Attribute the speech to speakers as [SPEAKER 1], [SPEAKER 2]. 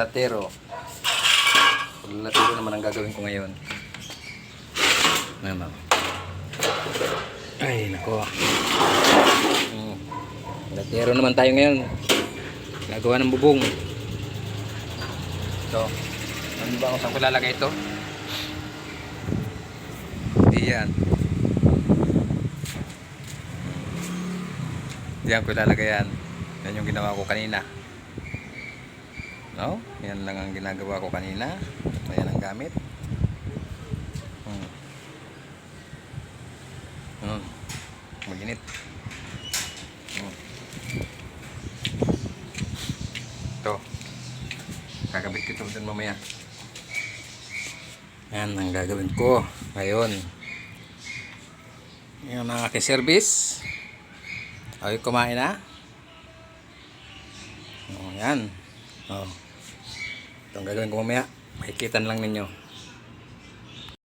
[SPEAKER 1] Latero. Latero naman ang gagawin ko ngayon. Ano? Ay, nako. Hmm. Latero naman tayo ngayon. Gagawa ng bubong. So, ano ba kung saan ko lalagay ito? Diyan. Diyan ko ilalagay yan. Yan yung ginawa ko kanina. No? Yan lang ang ginagawa ko kanina. Ayan ang gamit. Hmm. Hmm. Maginit. Hmm. Ito. Kakabit ko ito mamaya. Yan ang gagawin ko. Ngayon. Yan ang aking service. Ay, kumain na. Oh, yan. Oh. Ito ang gagawin ko mamaya. Makikitan lang ninyo.